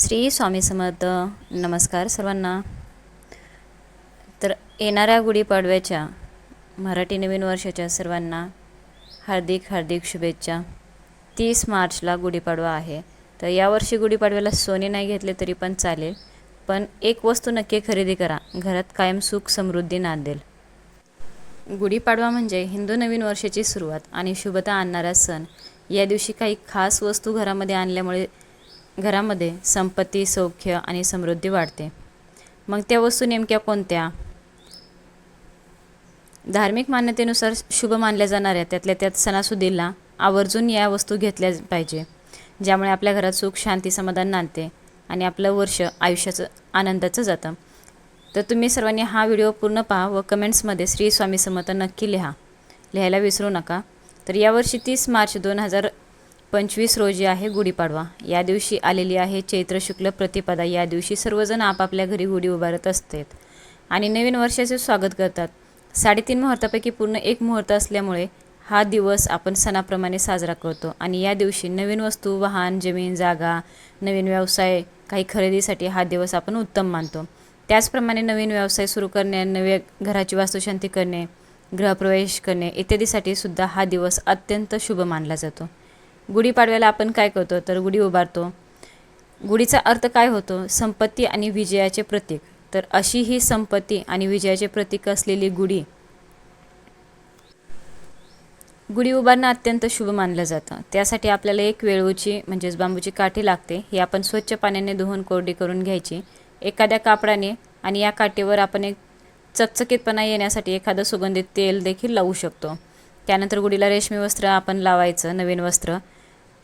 श्री स्वामी समर्थ नमस्कार सर्वांना. तर येणाऱ्या गुढीपाडव्याच्या मराठी नवीन वर्षाच्या सर्वांना हार्दिक हार्दिक शुभेच्छा. तीस मार्चला गुढीपाडवा आहे. तर यावर्षी गुढीपाडव्याला सोने नाही घेतले तरी पण चालेल. पण एक वस्तू नक्की खरेदी करा. घरात कायम सुख समृद्धी नांदेल. गुढीपाडवा म्हणजे हिंदू नवीन वर्षाची सुरुवात आणि शुभता आणणारा सण. या दिवशी काही खास वस्तू घरामध्ये आणल्यामुळे घरामध्ये संपत्ती सौख्य आणि समृद्धी वाढते. मग त्या वस्तू नेमक्या कोणत्या? धार्मिक मान्यतेनुसार शुभ मानल्या जाणाऱ्या त्यातल्या त्यात सणासुदीला आवर्जून या वस्तू घेतल्या पाहिजे ज्यामुळे आपल्या घरात सुख शांती समाधान नांदते आणि आपलं वर्ष आयुष्याचं आनंदाचं जातं. तर तुम्ही सर्वांनी हा व्हिडिओ पूर्ण पहा व कमेंट्समध्ये श्री स्वामी समर्थ नक्की लिहा. लिहायला विसरू नका. तर यावर्षी तीस मार्च दोन हजार पंचवीस रोजी आहे गुढीपाडवा या दिवशी आलेली आहे चैत्र शुक्ल प्रतिपदा. या दिवशी सर्वजण आपापल्या घरी गुढी उभारत असतात आणि नवीन वर्षाचे स्वागत करतात. साडेतीन मुहूर्तापैकी पूर्ण एक मुहूर्त असल्यामुळे हा दिवस आपण सणाप्रमाणे साजरा करतो आणि या दिवशी नवीन वस्तू वाहन जमीन जागा नवीन व्यवसाय काही खरेदीसाठी हा दिवस आपण उत्तम मानतो. त्याचप्रमाणे नवीन व्यवसाय सुरू करणे नव्या घराची वास्तुशांती करणे गृहप्रवेश करणे इत्यादीसाठी सुद्धा हा दिवस अत्यंत शुभ मानला जातो. गुढीपाडव्याला आपण काय करतो? तर गुढी उभारतो. गुढीचा अर्थ काय होतो? संपत्ती आणि विजयाचे प्रतीक. तर अशी ही संपत्ती आणि विजयाचे प्रतीक असलेली गुढी गुढी उभारणं अत्यंत शुभ मानलं जातं. त्यासाठी आपल्याला एक वेळूची म्हणजेच बांबूची काठी लागते. ही आपण स्वच्छ पाण्याने धुवून कोरडी करून घ्यायची. एखाद्या कापडाने आणि या काठीवर आपण एक चकचकीतपणा येण्यासाठी एखादं सुगंधित तेल देखील लावू शकतो. त्यानंतर गुढीला रेशमी वस्त्र आपण लावायचं नवीन वस्त्र.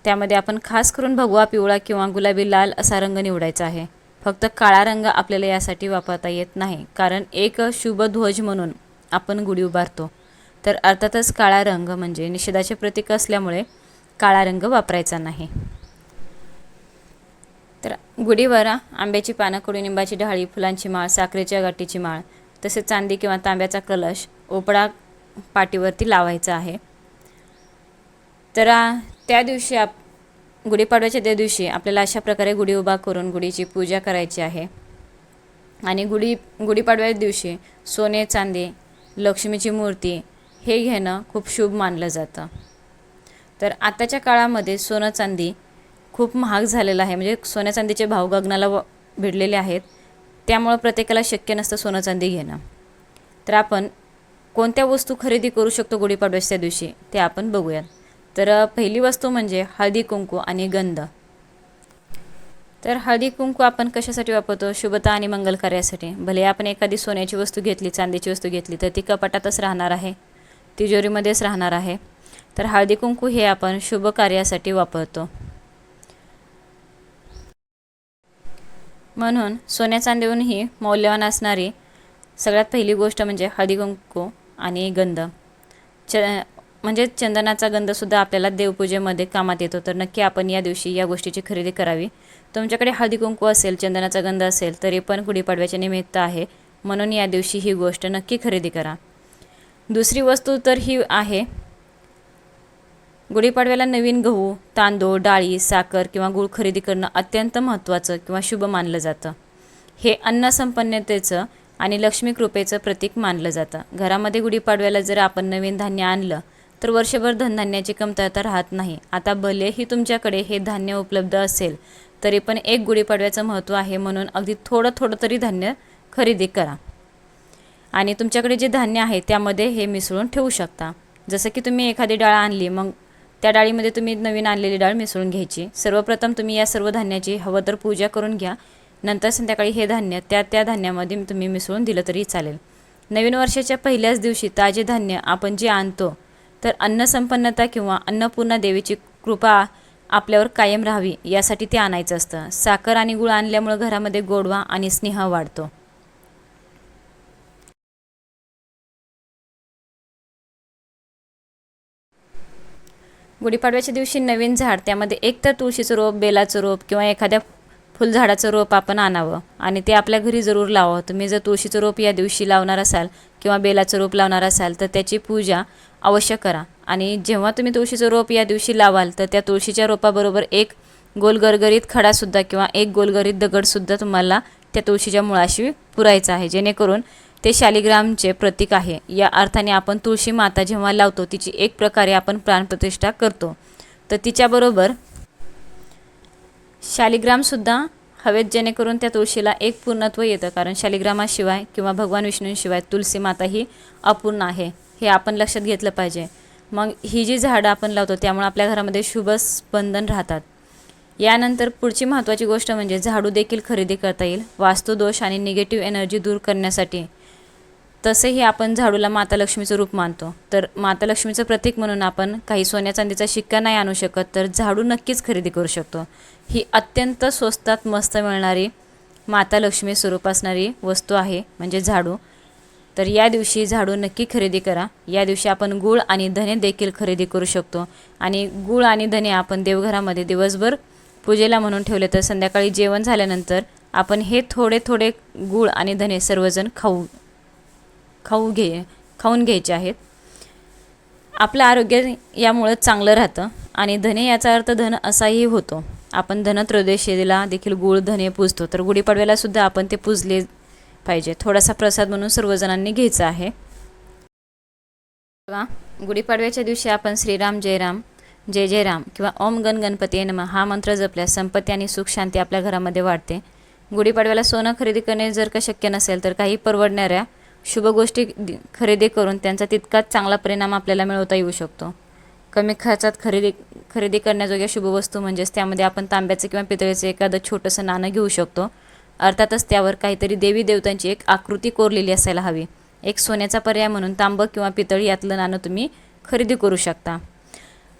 त्यामध्ये आपण खास करून भगवा पिवळा किंवा गुलाबी लाल असा रंग निवडायचा आहे. फक्त काळा रंग आपल्याला यासाठी वापरता येत नाही कारण एक शुभ ध्वज म्हणून आपण गुढी उभारतो. तर अर्थातच काळा रंग म्हणजे निषेधाचे प्रतीक असल्यामुळे काळा रंग वापरायचा नाही. तर गुढीवर आंब्याची पानं कडुनिंबाची ढाळी फुलांची माळ साखरेच्या गाठीची माळ तसेच चांदी किंवा तांब्याचा कलश ओपडा पाटीवरती लावायचा आहे. तर त्या दिवशी आप गुढीपाडव्याच्या त्या दिवशी आपल्याला अशा प्रकारे गुढी उभा करून गुढीची पूजा करायची आहे. आणि गुढी गुढीपाडव्या दिवशी सोने चांदी लक्ष्मीची मूर्ती हे घेणं खूप शुभ मानलं जातं. तर आताच्या काळामध्ये सोनं चांदी खूप महाग झालेलं आहे. म्हणजे सोन्या चांदीचे भाव गगनाला व भिडलेले आहेत. त्यामुळं प्रत्येकाला शक्य नसतं सोनं चांदी घेणं. तर आपण कोणत्या वस्तू खरेदी करू शकतो गुढीपाडव्याच्या दिवशी ते आपण बघूयात. तर पहिली वस्तू म्हणजे हळदी कुंकू आणि गंध. तर हळदी कुंकू आपण कशासाठी वापरतो? शुभता आणि मंगल कार्यासाठी. भले आपण एखादी सोन्याची वस्तू घेतली चांदीची वस्तू घेतली तर ती कपाटातच राहणार आहे. तिजोरीमध्येच राहणार आहे. तर हळदी कुंकू हे आपण शुभ कार्यासाठी वापरतो. म्हणून सोन्या चांदीहूनही मौल्यवान असणारी सगळ्यात पहिली गोष्ट म्हणजे हळदी कुंकू आणि गंध. च म्हणजे चंदनाचा गंधसुद्धा आपल्याला देवपूजेमध्ये कामात येतो. तर नक्की आपण या दिवशी या गोष्टीची खरेदी करावी. तुमच्याकडे हळदी कुंकू असेल चंदनाचा गंध असेल तरी पण गुढीपाडव्याचे निमित्त आहे. म्हणून या दिवशी ही गोष्ट नक्की खरेदी करा. दुसरी वस्तू तर ही आहे. गुढीपाडव्याला नवीन गहू तांदूळ डाळी साखर किंवा गूळ खरेदी करणं अत्यंत महत्त्वाचं किंवा शुभ मानलं जातं. हे अन्नसंपन्नतेचं आणि लक्ष्मी कृपेचं प्रतीक मानलं जातं. घरामध्ये गुढीपाडव्याला जर आपण नवीन धान्य आणलं तर वर्षभर धनधान्याची कमतरता राहत नाही. आता भलेही तुमच्याकडे हे धान्य उपलब्ध असेल तरी पण एक गुढीपाडव्याचं महत्त्व आहे म्हणून अगदी थोडं थोडं तरी धान्य खरेदी करा. आणि तुमच्याकडे जे धान्य आहे त्यामध्ये हे मिसळून ठेवू शकता. जसं की तुम्ही एखादी डाळ आणली मग त्या डाळीमध्ये तुम्ही नवीन आणलेली डाळ मिसळून घ्यायची. सर्वप्रथम तुम्ही या सर्व धान्याची हवं तर पूजा करून घ्या. नंतर संध्याकाळी हे धान्य त्या त्या धान्यामध्ये तुम्ही मिसळून दिलं तरी चालेल. नवीन वर्षाच्या पहिल्याच दिवशी ताजे धान्य आपण जे आणतो तर अन्नसंपन्नता किंवा अन्नपूर्णा देवीची कृपा आपल्यावर कायम राहावी यासाठी ते आणायचं असतं. साखर आणि गुळ आणल्यामुळं घरामध्ये गोडवा आणि स्नेह वाढतो. गुढीपाडव्याच्या दिवशी नवीन झाड त्यामध्ये एक तर तुळशीचं रोप बेलाचं रोप किंवा एखाद्या फुलझाडाचं रोप आपण आणावं आणि ते आपल्या घरी जरूर लावावं. तुम्ही जर तुळशीचं रोप या दिवशी लावणार असाल किंवा बेलाचं रोप लावणार असाल तर त्याची पूजा अवश्य करा. आणि जेव्हा तुम्ही तुळशीचं रोप या दिवशी लावाल तर त्या तुळशीच्या रोपाबरोबर एक गोलगरगरीत खडासुद्धा किंवा एक गोलगरीत दगडसुद्धा तुम्हाला त्या तुळशीच्या मुळाशी पुरायचा आहे. जेणेकरून ते शालिग्रामचे प्रतीक आहे. या अर्थाने आपण तुळशी माता जेव्हा लावतो तिची एक प्रकारे आपण प्राणप्रतिष्ठा करतो. तर तिच्याबरोबर शालिग्रामसुद्धा हवेत जेणेकरून त्या तुळशीला एक पूर्णत्व येतं. कारण शालिग्रामाशिवाय किंवा भगवान विष्णूंशिवाय तुलसी माता ही अपूर्ण आहे. हे आपण लक्षात घेतलं पाहिजे. मग ही जी झाडं आपण लावतो त्यामुळे आपल्या घरामध्ये शुभ स्पंदन राहतात. यानंतर पुढची महत्त्वाची गोष्ट म्हणजे झाडू देखील खरेदी करता येईल. वास्तुदोष आणि निगेटिव्ह एनर्जी दूर करण्यासाठी. तसेही आपण झाडूला माता लक्ष्मीचं रूप मानतो. तर माता लक्ष्मीचं प्रतीक म्हणून आपण काही सोन्या चांदीचा शिक्का नाही आणू शकत तर झाडू नक्कीच खरेदी करू शकतो. ही अत्यंत स्वस्तात मस्त मिळणारी माता लक्ष्मी स्वरूप असणारी वस्तू आहे म्हणजे झाडू. तर या दिवशी झाडू नक्की खरेदी करा. या दिवशी आपण गूळ आणि धने देखील खरेदी करू शकतो. आणि गूळ आणि धने आपण देवघरामध्ये दिवसभर पूजेला म्हणून ठेवले तर संध्याकाळी जेवण झाल्यानंतर आपण हे थोडे थोडे गूळ आणि धने सर्वजण खाऊ खाऊ घे खाऊन घ्यायचे आहेत. आपलं आरोग्य यामुळं चांगलं राहतं आणि धने याचा अर्थ धन असाही होतो. आपण धनत्रयोदशीला देखील गूळ धने पूजतो. तर गुढीपाडव्याला सुद्धा आपण ते पूजले पाहिजे. थोडासा प्रसाद म्हणून सर्वजणांनी घ्यायचा आहे. किंवा गुढीपाडव्याच्या दिवशी आपण श्रीराम जयराम जय जय राम किंवा ओम गण गणपती नम हा मंत्र जपल्यास संपत्ती आणि सुख शांती आपल्या घरामध्ये वाढते. गुढीपाडव्याला सोनं खरेदी करणे जर का शक्य नसेल तर काही परवडणाऱ्या शुभ गोष्टी दि- खरेदी करून त्यांचा तितकाच चांगला परिणाम आपल्याला मिळवता येऊ शकतो. कमी खर्चात खरेदी खरेदी करण्याजोग्या शुभवस्तू म्हणजेच त्यामध्ये आपण तांब्याचं किंवा पितळेचं एखादं छोटंसं नाणं घेऊ शकतो. अर्थातच त्यावर काहीतरी देवी देवतांची एक आकृती कोरलेली असायला हवी. एक सोन्याचा पर्याय म्हणून तांब किंवा पितळ यातलं नाणं तुम्ही खरेदी करू शकता.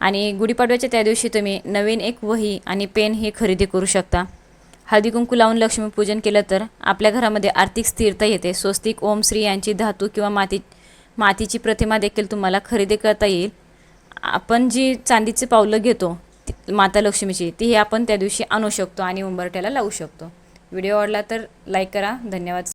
आणि गुढीपाडव्याच्या त्या दिवशी तुम्ही नवीन एक वही आणि पेन हे खरेदी करू शकता. हळदी कुंकू लावून लक्ष्मीपूजन केलं तर आपल्या घरामध्ये आर्थिक स्थिरता येते. स्वस्तिक ओम श्री यांची धातू किंवा माती मातीची प्रतिमा देखील तुम्हाला खरेदी करता येईल. आपण जी चांदीची पावलं घेतो माता लक्ष्मीची ती हे आपण त्या दिवशी आणू शकतो आणि उंबरट्याला लावू शकतो. व्हिडिओ आवडला तर लाईक करा. धन्यवाद.